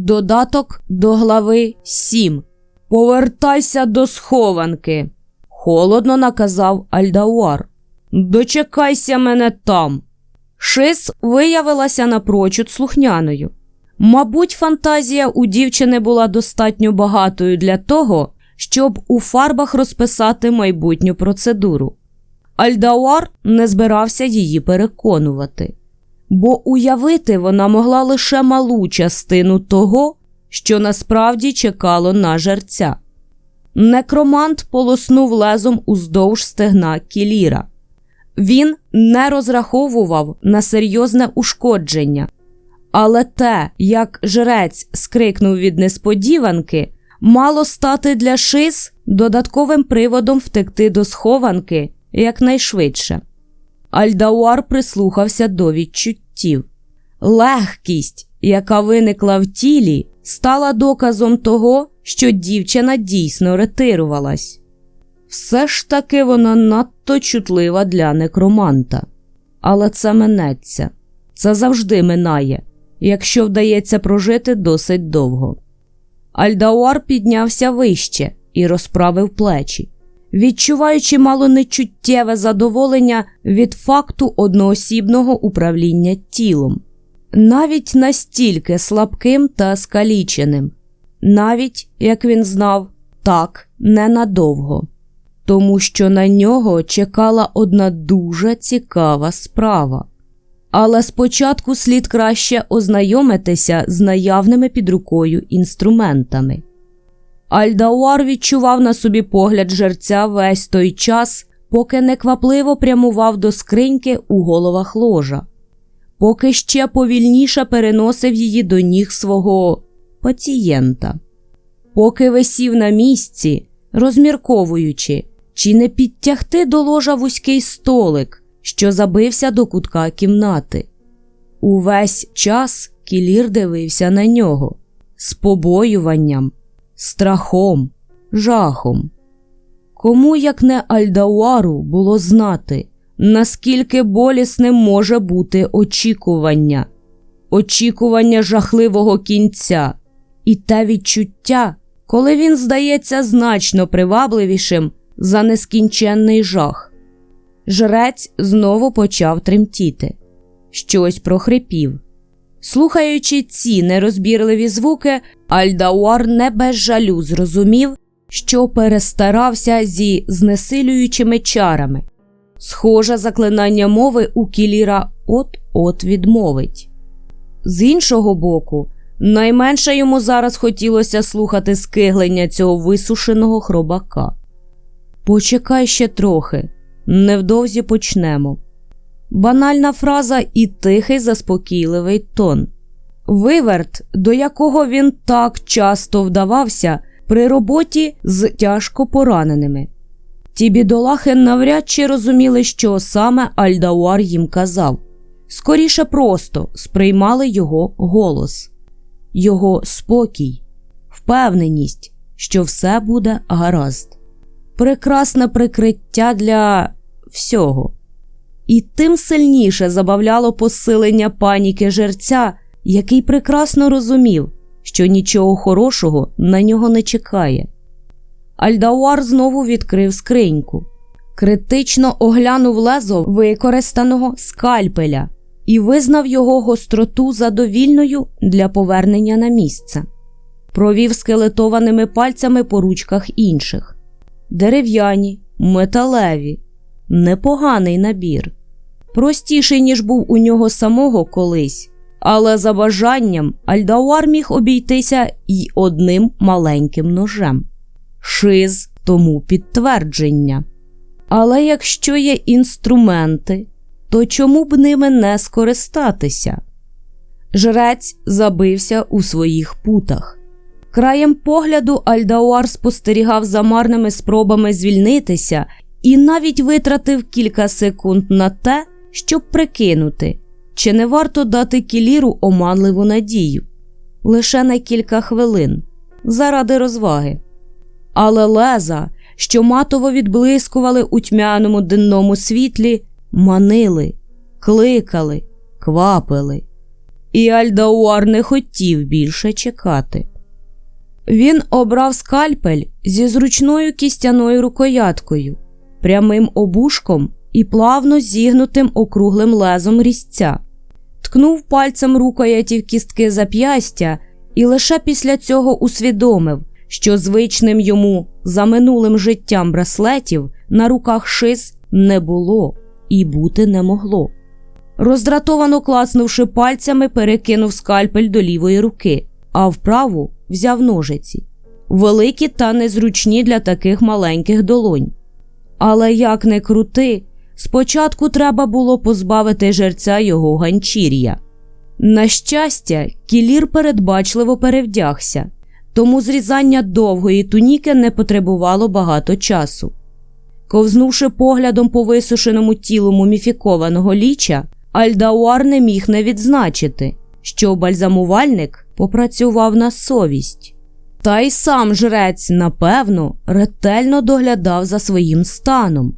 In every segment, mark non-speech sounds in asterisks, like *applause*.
Додаток до глави 7. Повертайся до схованки. Холодно наказав Альдауар. Дочекайся мене там. Шис виявилася напрочуд слухняною. Мабуть, фантазія у дівчини була достатньо багатою для того, щоб у фарбах розписати майбутню процедуру. Альдауар не збирався її переконувати, бо уявити вона могла лише малу частину того, що насправді чекало на жерця. Некромант полоснув лезом уздовж стегна кіліра. Він не розраховував на серйозне ушкодження, але те, як жрець скрикнув від несподіванки, мало стати для шис додатковим приводом втекти до схованки якнайшвидше. Альдауар прислухався до відчуттів. Легкість, яка виникла в тілі, стала доказом того, що дівчина дійсно ретирувалась. Все ж таки вона надто чутлива для некроманта. Але це минеться, це завжди минає, якщо вдається прожити досить довго. Альдауар піднявся вище і розправив плечі, відчуваючи мало нечуттєве задоволення від факту одноосібного управління тілом, навіть настільки слабким та скаліченим, навіть, як він знав, так ненадовго тому що на нього чекала одна дуже цікава справа. Але спочатку слід краще ознайомитися з наявними під рукою інструментами. Альдауар відчував на собі погляд жерця весь той час, поки неквапливо прямував до скриньки у головах ложа, поки ще повільніше переносив її до ніг свого пацієнта, поки висів на місці, розмірковуючи, чи не підтягти до ложа вузький столик, що забився до кутка кімнати. Увесь час кілір дивився на нього з побоюванням, страхом, жахом. Кому, як не Альдауару, було знати, наскільки болісним може бути очікування, очікування жахливого кінця і те відчуття, коли він здається значно привабливішим за нескінченний жах. Жрець знову почав тремтіти, щось прохрипів. Слухаючи ці нерозбірливі звуки, Альдауар не без жалю зрозумів, що перестарався зі знесилюючими чарами. Схоже, заклинання мови у кіліра от-от відмовить. З іншого боку, найменше йому зараз хотілося слухати скиглення цього висушеного хробака. Почекай ще трохи, невдовзі почнемо. Банальна фраза і тихий заспокійливий тон. Виверт, до якого він так часто вдавався при роботі з тяжко пораненими. Ті бідолахи навряд чи розуміли, що саме Альдауар їм казав, скоріше просто сприймали його голос, його спокій, впевненість, що все буде гаразд прекрасне прикриття для всього. І тим сильніше забавляло посилення паніки жерця, який прекрасно розумів, що нічого хорошого на нього не чекає. Альдауар знову відкрив скриньку, критично оглянув лезо використаного скальпеля і визнав його гостроту задовільною для повернення на місце, провів скелетованими пальцями по ручках інших. Дерев'яні, металеві, непоганий набір, простіший, ніж був у нього самого колись, але за бажанням Альдауар міг обійтися й одним маленьким ножем. Шиз тому підтвердження. Але якщо є інструменти, то чому б ними не скористатися? Жрець забився у своїх путах. Краєм погляду Альдауар спостерігав за марними спробами звільнитися і навіть витратив кілька секунд на те, щоб прикинути, чи не варто дати кіліру оманливу надію лише на кілька хвилин заради розваги. Але леза, що матово відблискували у тьмяному денному світлі, манили, кликали, квапили. І Альдауар не хотів більше чекати. Він обрав скальпель зі зручною кістяною рукояткою, прямим обушком і плавно зігнутим округлим лезом різця, ткнув пальцем рукояті в кістки зап'ястя і лише після цього усвідомив, що звичним йому за минулим життям браслетів на руках шиз не було і бути не могло. Роздратовано класнувши пальцями, перекинув скальпель до лівої руки, а вправу взяв ножиці, великі та незручні для таких маленьких долонь. Але як не крути, спочатку треба було позбавити жерця його ганчір'я. На щастя, кілір передбачливо перевдягся, тому зрізання довгої туніки не потребувало багато часу. Ковзнувши поглядом по висушеному тілу муміфікованого ліча, Альдауар не міг не відзначити, що бальзамувальник попрацював на совість. Та й сам жрець, напевно, ретельно доглядав за своїм станом.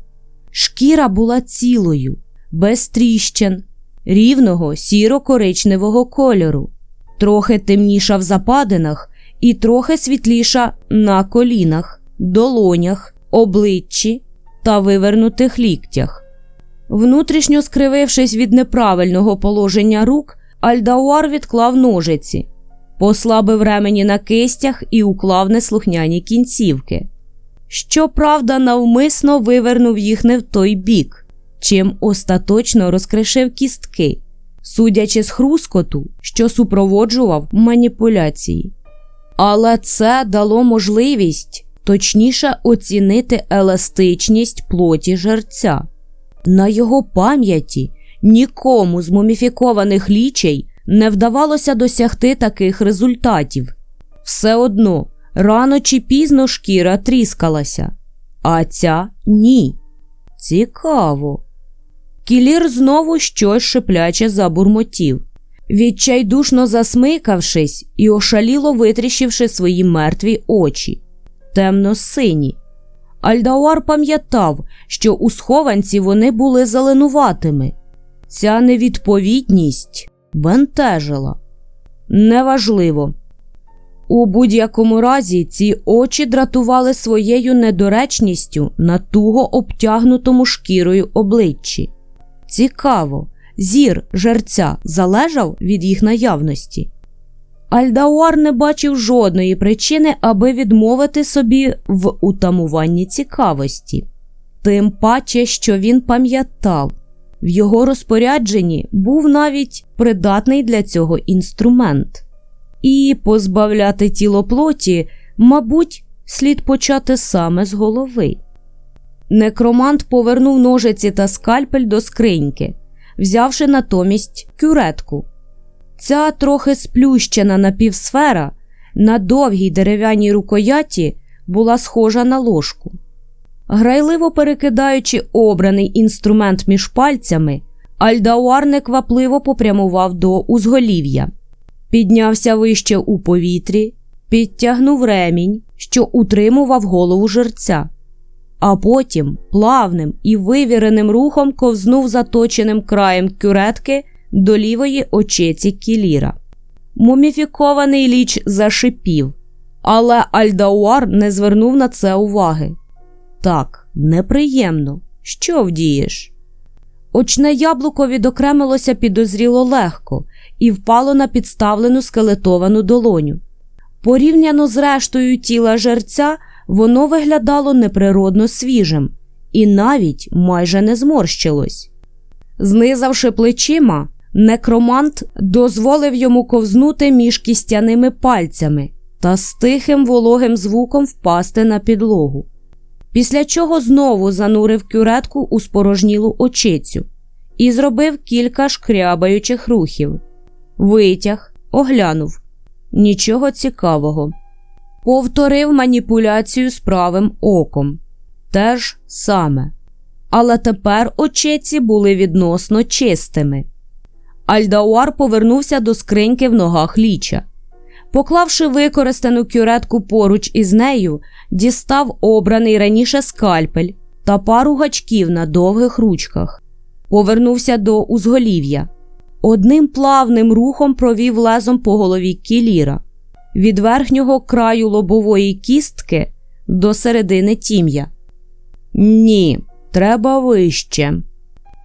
Шкіра була цілою, без тріщин, рівного сіро-коричневого кольору, трохи темніша в западинах і трохи світліша на колінах, долонях, обличчі та вивернутих ліктях. Внутрішньо скривившись від неправильного положення рук, Альдауар відклав ножиці, послабив ремені на кистях і уклав неслухняні кінцівки. Щоправда, навмисно вивернув їх не в той бік, чим остаточно розкришив кістки, судячи з хрускоту, що супроводжував маніпуляції. Але це дало можливість точніше оцінити еластичність плоті жерця. На його пам'яті нікому з муміфікованих лічей не вдавалося досягти таких результатів. Все одно рано чи пізно шкіра тріскалася, а ця ні. Цікаво. Кілір знову щось шипляче забурмотів, відчайдушно засмикавшись і ошаліло витріщивши свої мертві очі, темно сині. Альдауар пам'ятав, що у схованці вони були зеленуватими. Ця невідповідність бентежила. Неважливо. У будь-якому разі ці очі дратували своєю недоречністю на туго обтягнутому шкірою обличчі. Цікаво, зір жерця залежав від їх наявності. Альдауар не бачив жодної причини, аби відмовити собі в утамуванні цікавості, тим паче, що він пам'ятав, в його розпорядженні був навіть придатний для цього інструмент, і позбавляти тіло плоті, мабуть, слід почати саме з голови. Некромант повернув ножиці та скальпель до скриньки, взявши натомість кюретку. Ця трохи сплющена напівсфера на довгій дерев'яній рукояті була схожа на ложку. Грайливо перекидаючи обраний інструмент між пальцями, Альдауар неквапливо попрямував до узголів'я, піднявся вище у повітрі, підтягнув ремінь, що утримував голову жерця, а потім плавним і вивіреним рухом ковзнув заточеним краєм кюретки до лівої очеці кіліра. Муміфікований ліч зашипів, але Альдауар не звернув на це уваги. Так, неприємно. Що вдієш? Очне яблуко відокремилося підозріло легко і впало на підставлену скелетовану долоню. Порівняно з рештою тіла жерця, воно виглядало неприродно свіжим і навіть майже не зморщилось. Знизавши плечима, некромант дозволив йому ковзнути між кістяними пальцями та з тихим вологим звуком впасти на підлогу після чого знову занурив кюретку у спорожнілу очицю і зробив кілька шкрябаючих рухів. Витяг, оглянув нічого цікавого. Повторив маніпуляцію з правим оком. Теж саме. Але тепер очиці були відносно чистими. Альдауар повернувся до скриньки в ногах ліча. Поклавши використану кюретку поруч із нею, дістав обраний раніше скальпель та пару гачків на довгих ручках, повернувся до узголів'я. Одним плавним рухом провів лезом по голові кіліра від верхнього краю лобової кістки до середини тім'я. Ні, треба вище.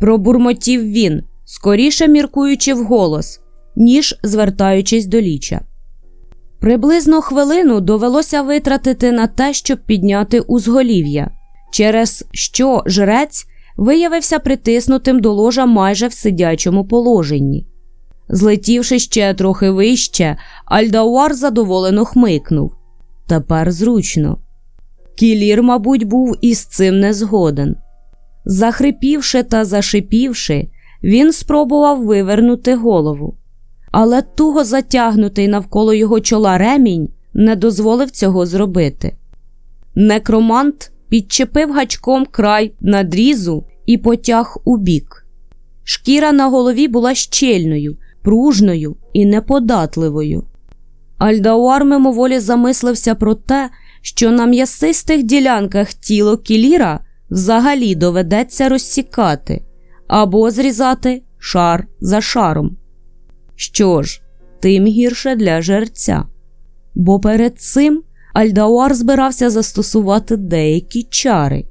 Пробурмотів він, скоріше міркуючи вголос, ніж звертаючись до ліча. Приблизно хвилину довелося витратити на те, щоб підняти узголів'я, через що жрець виявився притиснутим до ложа майже в сидячому положенні. Злетівши ще трохи вище, Альдауар задоволено хмикнув. Тепер зручно. Кілір, мабуть, був із цим не згоден. Захрипівши та зашипівши, він спробував вивернути голову, але туго затягнутий навколо його чола ремінь не дозволив цього зробити. Некромант підчепив гачком край надрізу і потяг у бік. Шкіра на голові була щільною, пружною і неподатливою. Альдауар мимоволі замислився про те, що на м'ясистих ділянках тіло кіліра взагалі доведеться розсікати або зрізати шар за шаром. Що ж, тим гірше для жерця. Бо перед цим Альдауар збирався застосувати деякі чари,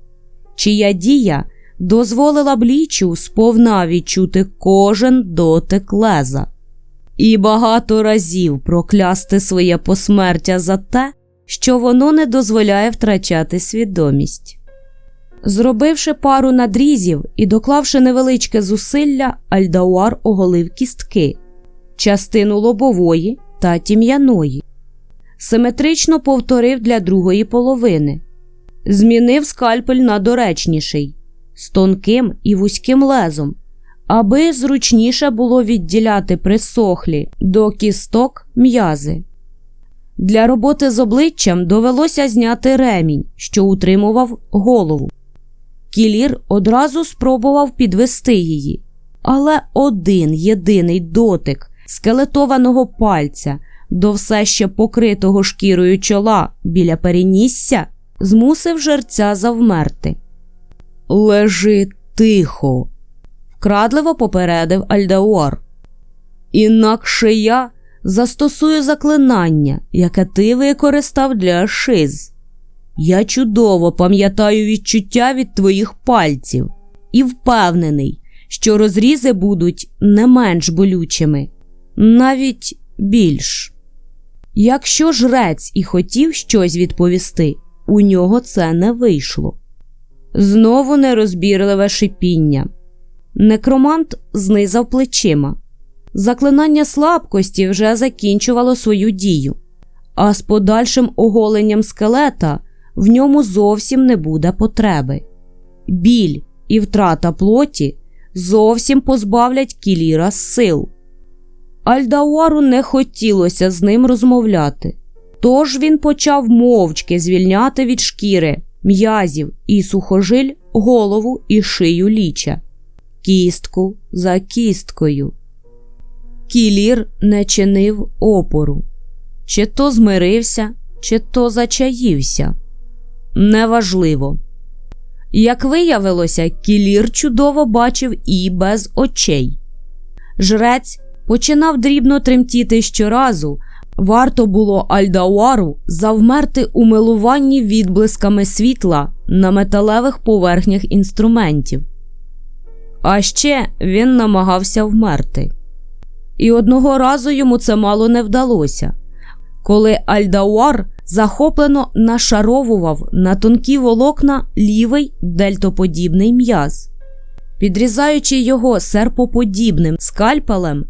чия дія дозволила б лічу сповна відчути кожен дотик леза, і багато разів проклясти своє посмертя за те, що воно не дозволяє втрачати свідомість. Зробивши пару надрізів і доклавши невеличке зусилля, Альдауар оголив кістки, частину лобової та тім'яної, симетрично повторив для другої половини, змінив скальпель на доречніший, з тонким і вузьким лезом, аби зручніше було відділяти присохлі до кісток м'язи. Для роботи з обличчям довелося зняти ремінь, що утримував голову. Кілір одразу спробував підвести її, але один єдиний дотик скелетованого пальця до все ще покритого шкірою чола біля перенісся змусив жерця завмерти. Лежи тихо, вкрадливо попередив Альдауар. Інакше я застосую заклинання, яке ти використав для шиз. Я чудово пам'ятаю відчуття від твоїх пальців і впевнений, що розрізи будуть не менш болючими, навіть більш. Якщо жрець і хотів щось відповісти, у нього це не вийшло. Знову нерозбірливе шипіння. Некромант знизав плечима. Заклинання слабкості вже закінчувало свою дію, а з подальшим оголенням скелета в ньому зовсім не буде потреби. Біль і втрата плоті зовсім позбавлять кіліра сил. Альдауару не хотілося з ним розмовляти, тож він почав мовчки звільняти від шкіри, м'язів і сухожиль голову і шию ліча, кістку за кісткою. Кілір не чинив опору, чи то змирився, чи то зачаївся. Неважливо. Як виявилося, кілір чудово бачив і без очей. Жрець починав дрібно тремтіти щоразу, варто було Альдауару завмерти у милуванні відблисками світла на металевих поверхнях інструментів. А ще він намагався вмерти. І одного разу йому це мало не вдалося, коли Альдауар захоплено нашаровував на тонкі волокна лівий дельтоподібний м'яз, підрізаючи його серпоподібним скальпелем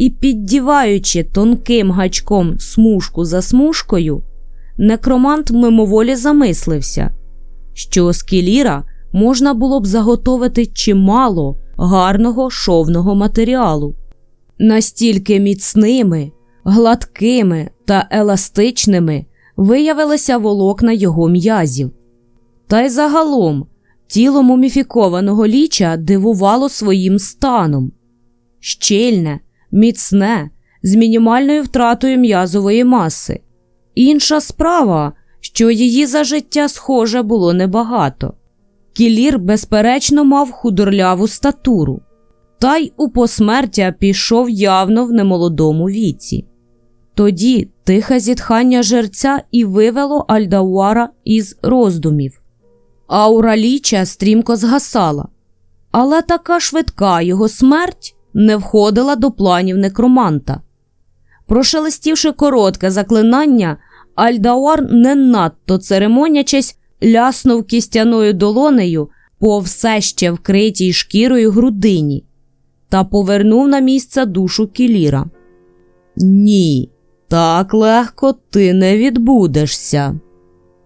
і піддіваючи тонким гачком смужку за смужкою, некромант мимоволі замислився, що з кіліра можна було б заготовити чимало гарного шовного матеріалу. Настільки міцними, гладкими та еластичними виявилися волокна його м'язів. Та й загалом тіло муміфікованого ліча дивувало своїм станом щільне, міцне, з мінімальною втратою м'язової маси. Інша справа, що її за життя схоже було небагато. Кілір, безперечно, мав худорляву статуру. та й у посмертя пішов явно в немолодому віці. Тоді тихе зітхання жерця і вивело Альдауара із роздумів. Аура ліча стрімко згасала, але така швидка його смерть не входила до планів некроманта. Прошелестівши коротке заклинання, Альдауар не надто церемонячись ляснув кістяною долонею по все ще вкритій шкірою грудині та повернув на місце душу кіліра. Ні, так легко ти не відбудешся,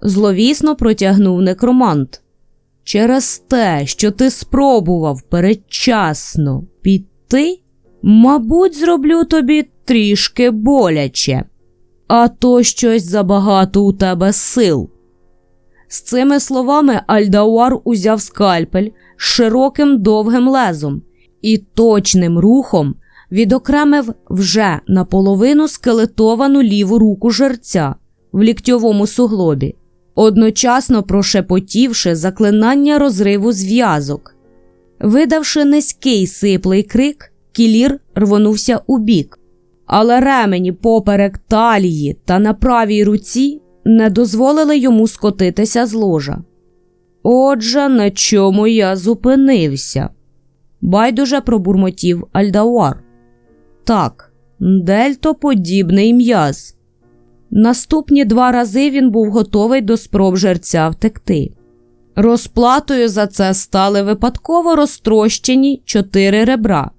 зловісно протягнув некромант. Через те, що ти спробував передчасно піти, мабуть, зроблю тобі трішки боляче, а то щось забагато у тебе сил. З цими словами Альдауар узяв скальпель з широким довгим лезом і точним рухом відокремив вже наполовину скелетовану ліву руку жерця в ліктьовому суглобі, одночасно прошепотівши заклинання розриву зв'язок. Видавши низький сиплий крик, кілір рвонувся у бік, але ремені поперек талії та на правій руці не дозволили йому скотитися з ложа. Отже, на чому я зупинився? Байдуже пробурмотів Альдауар. Так, дельтоподібний м'яз. Наступні два рази він був готовий до спроб жерця втекти. Розплатою за це стали випадково розтрощені чотири ребра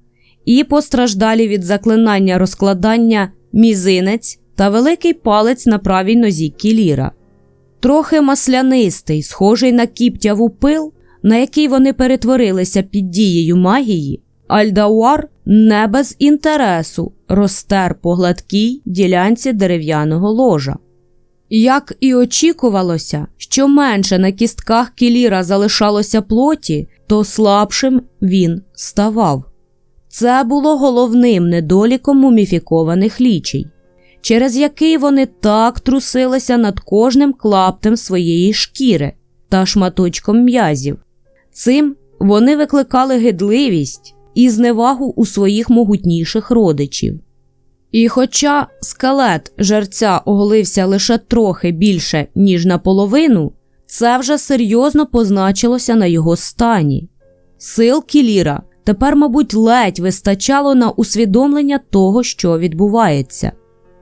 і постраждалі від заклинання розкладання мізинець та великий палець на правій нозі кіліра. Трохи маслянистий, схожий на кіптяву пил, на який вони перетворилися під дією магії, Альдауар не без інтересу розтер по гладкій ділянці дерев'яного ложа. Як і очікувалося, що менше на кістках кіліра залишалося плоті, то слабшим він ставав. Це було головним недоліком муміфікованих лічій, через який вони так трусилися над кожним клаптем своєї шкіри та шматочком м'язів. Цим вони викликали гидливість і зневагу у своїх могутніших родичів. І хоча скелет жерця оголився лише трохи більше, ніж наполовину, це вже серйозно позначилося на його стані. Сил Кіліра тепер, мабуть, ледь вистачало на усвідомлення того, що відбувається.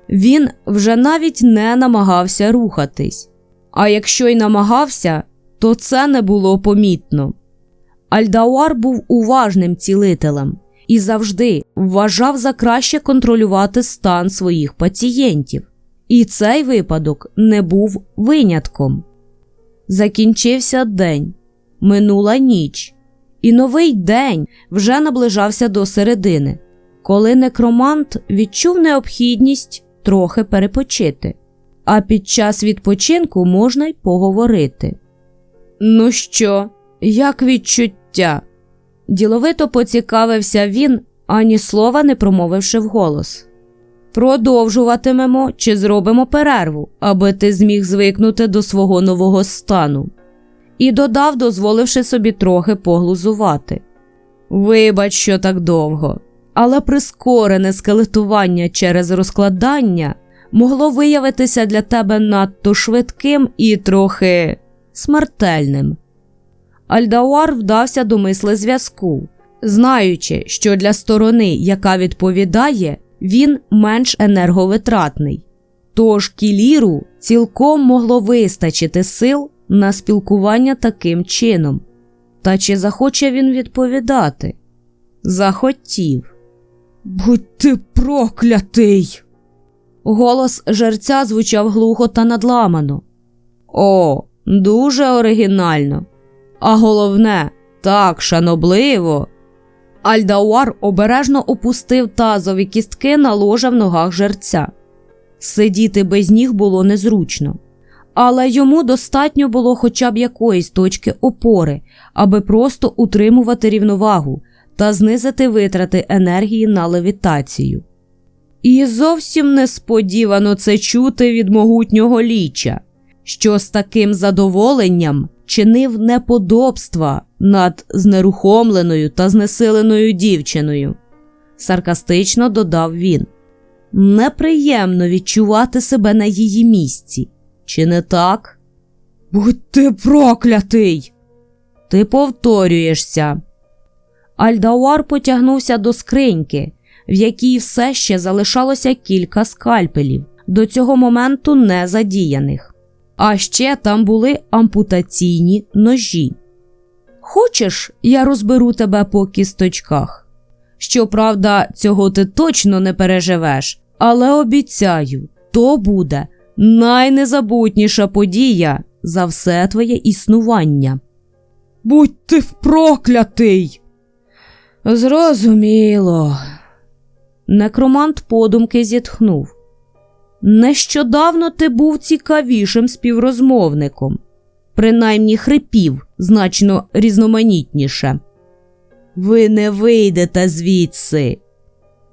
Він вже навіть не намагався рухатись, а якщо й намагався, то це не було помітно. Альдауар був уважним цілителем і завжди вважав за краще контролювати стан своїх пацієнтів. І цей випадок не був винятком. Закінчився день, минула ніч, і новий день вже наближався до середини, коли некромант відчув необхідність трохи перепочити, а під час відпочинку можна й поговорити. Ну що, як відчуття? Діловито поцікавився він, ані слова не промовивши вголос. Продовжуватимемо чи зробимо перерву, аби ти зміг звикнути до свого нового стану. І додав, дозволивши собі трохи поглузувати. Вибач, що так довго, але прискорене скелетування через розкладання могло виявитися для тебе надто швидким і трохи смертельним. Альдауар вдався до мисли зв'язку, знаючи, що для сторони, яка відповідає, він менш енерговитратний. Тож кіліру цілком могло вистачити сил на спілкування таким чином. Та чи захоче він відповідати? Захотів. Будь ти проклятий. Голос жерця звучав глухо та надламано. О, дуже оригінально. А головне, так шанобливо. Альдауар обережно опустив тазові кістки на ложа в ногах жерця. Сидіти без ніг було незручно, але йому достатньо було хоча б якоїсь точки опори, аби просто утримувати рівновагу та знизити витрати енергії на левітацію. І зовсім несподівано це чути від могутнього ліча, що з таким задоволенням чинив неподобства над знерухомленою та знесиленою дівчиною, саркастично додав він. Неприємно відчувати себе на її місці. Чи не так? Будь ти проклятий. Ти повторюєшся. Альдауар потягнувся до скриньки, в якій все ще залишалося кілька скальпелів, до цього моменту не задіяних. А ще там були ампутаційні ножі. Хочеш, я розберу тебе по кісточках? Щоправда, цього ти точно не переживеш, але обіцяю, то буде найнезабутніша подія за все твоє існування. Будь ти проклятий. Зрозуміло. Некромант подумки зітхнув. Нещодавно ти був цікавішим співрозмовником, принаймні хрипів значно різноманітніше. Ви не вийдете звідси.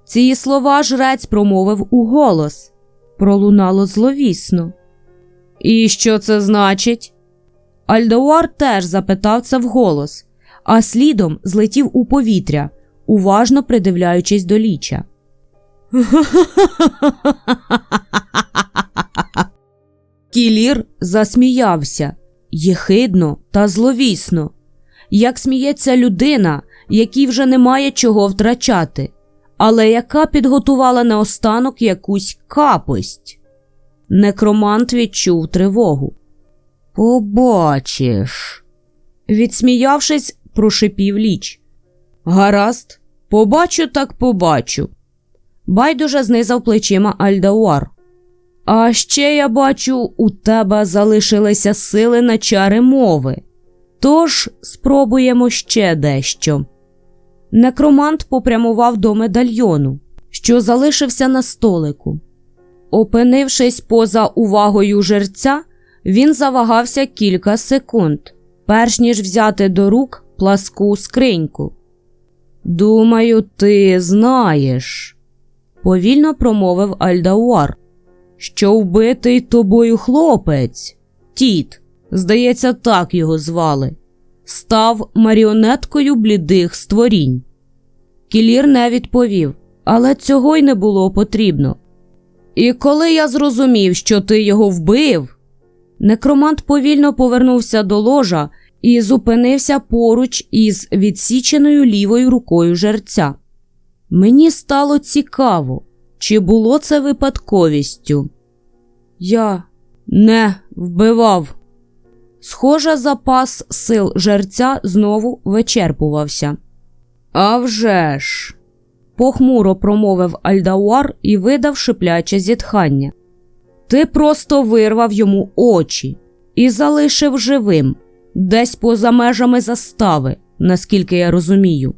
Ці слова жрець промовив у голос. Пролунало зловісно. І що це значить? Альдоар теж запитав це вголос, а слідом злетів у повітря, уважно придивляючись до ліча. *laughs* Кілір засміявся єхидно та зловісно, як сміється людина, якій вже немає чого втрачати, але яка підготувала наостанок якусь капость. Некромант відчув тривогу. Побачиш. Відсміявшись, прошипів ліч. Гаразд, побачу, так побачу. Байдуже знизав плечима Альдауар. А ще я бачу, у тебе залишилися сили на чари мови. Тож спробуємо ще дещо. Некромант попрямував до медальйону, що залишився на столику. Опинившись поза увагою жерця, він завагався кілька секунд, перш ніж взяти до рук пласку скриньку. Думаю, ти знаєш, повільно промовив Альдауар, що вбитий тобою хлопець, тіт, здається, так його звали, став маріонеткою блідих створінь. Кілір не відповів, але цього й не було потрібно. І коли я зрозумів, що ти його вбив, некромант повільно повернувся до ложа і зупинився поруч із відсіченою лівою рукою жерця. Мені стало цікаво, чи було це випадковістю. Я не вбивав. Схоже, запас сил жерця знову вичерпувався. «А вже ж!» – похмуро промовив Альдауар і видав шипляче зітхання. Ти просто вирвав йому очі і залишив живим, десь поза межами застави, наскільки я розумію.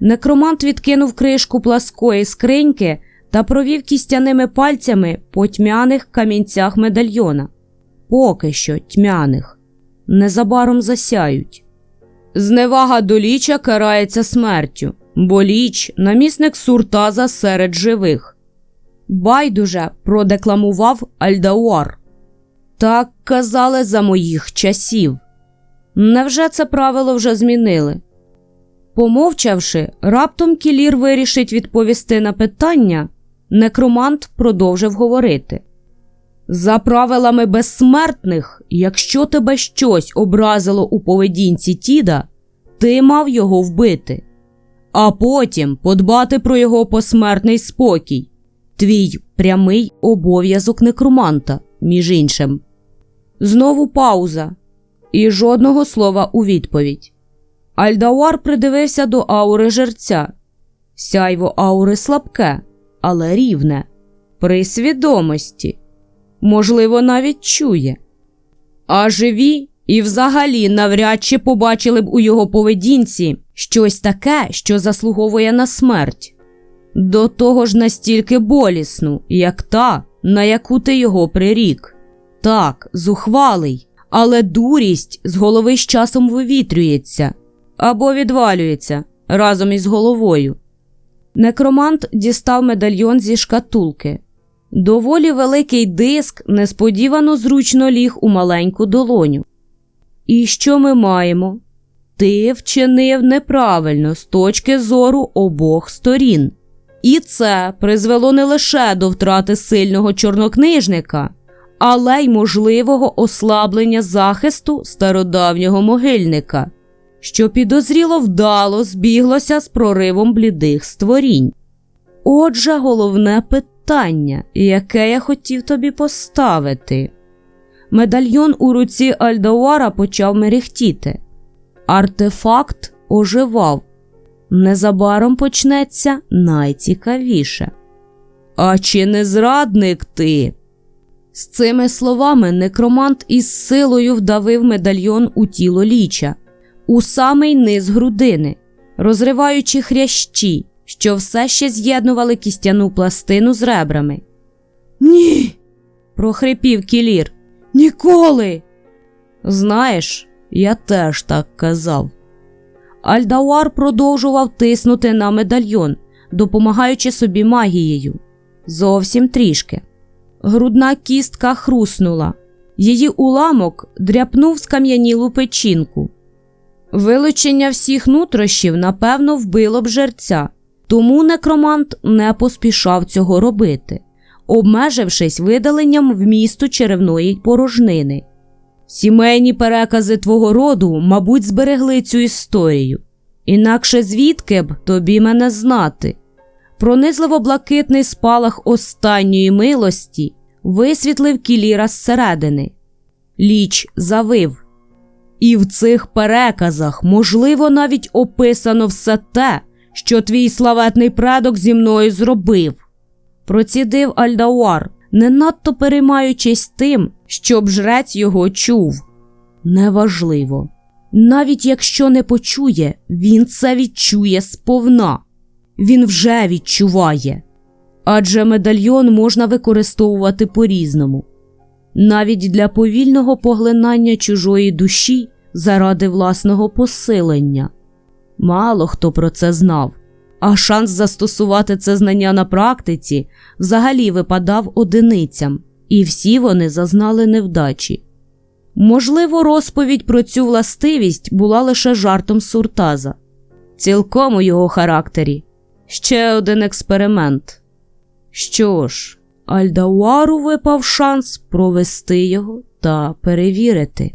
Некромант відкинув кришку пласкої скриньки та провів кістяними пальцями по тьмяних камінцях медальйона. Поки що тьмяних, незабаром засяють. Зневага до ліча карається смертю, бо ліч намісник суртаза серед живих. Байдуже продекламував Альдауар. Так казали за моїх часів. Невже це правило вже змінили? Помовчавши, раптом Кілір вирішить відповісти на питання, некромант продовжив говорити. За правилами безсмертних, якщо тебе щось образило у поведінці Тіда, ти мав його вбити, а потім подбати про його посмертний спокій, твій прямий обов'язок некроманта, між іншим. Знову пауза і жодного слова у відповідь. Альдауар придивився до аури жерця. Сяйво аури слабке, але рівне, при свідомості, можливо, навіть чує. А живі і взагалі навряд чи побачили б у його поведінці щось таке, що заслуговує на смерть. До того ж настільки болісну, як та, на яку ти його прирік. Так, зухвалий, але дурість з голови з часом вивітрюється або відвалюється разом із головою. Некромант дістав медальйон зі шкатулки. Доволі великий диск несподівано зручно ліг у маленьку долоню. І що ми маємо? Ти вчинив неправильно з точки зору обох сторін. І це призвело не лише до втрати сильного чорнокнижника, але й можливого ослаблення захисту стародавнього могильника, що підозріло вдало збіглося з проривом блідих створінь. Отже, головне питання, яке я хотів тобі поставити. Медальйон у руці Альдауара почав мерехтіти. Артефакт оживав. Незабаром почнеться найцікавіше. А чи не зрадник ти? З цими словами некромант із силою вдавив медальйон у тіло ліча, у самий низ грудини, розриваючи хрящі, що все ще з'єднували кістяну пластину з ребрами. Ні. прохрипів кілір. Ніколи. Знаєш, я теж так казав. Альдауар продовжував тиснути на медальйон, допомагаючи собі магією. Зовсім трішки. Грудна кістка хруснула. Її уламок дряпнув скам'янілу печінку. Вилучення всіх нутрощів, напевно, вбило б жерця, тому некромант не поспішав цього робити, обмежившись видаленням вмісту черевної порожнини. Сімейні перекази твого роду, мабуть, зберегли цю історію. Інакше звідки б тобі мене знати? Пронизливо блакитний спалах останньої милості висвітлив кіліра зсередини. Ліч завив. І в цих переказах, можливо, навіть описано все те, що твій славетний предок зі мною зробив. Процідив Альдауар, не надто переймаючись тим, щоб жрець його чув. Неважливо. Навіть якщо не почує, він це відчує сповна. Він вже відчуває. Адже медальйон можна використовувати по-різному. Навіть для повільного поглинання чужої душі заради власного посилення. Мало хто про це знав, а шанс застосувати це знання на практиці взагалі випадав одиницям, і всі вони зазнали невдачі. Можливо, розповідь про цю властивість була лише жартом Суртаза, цілком у його характері. Ще один експеримент. Що ж, Альдауару випав шанс провести його та перевірити.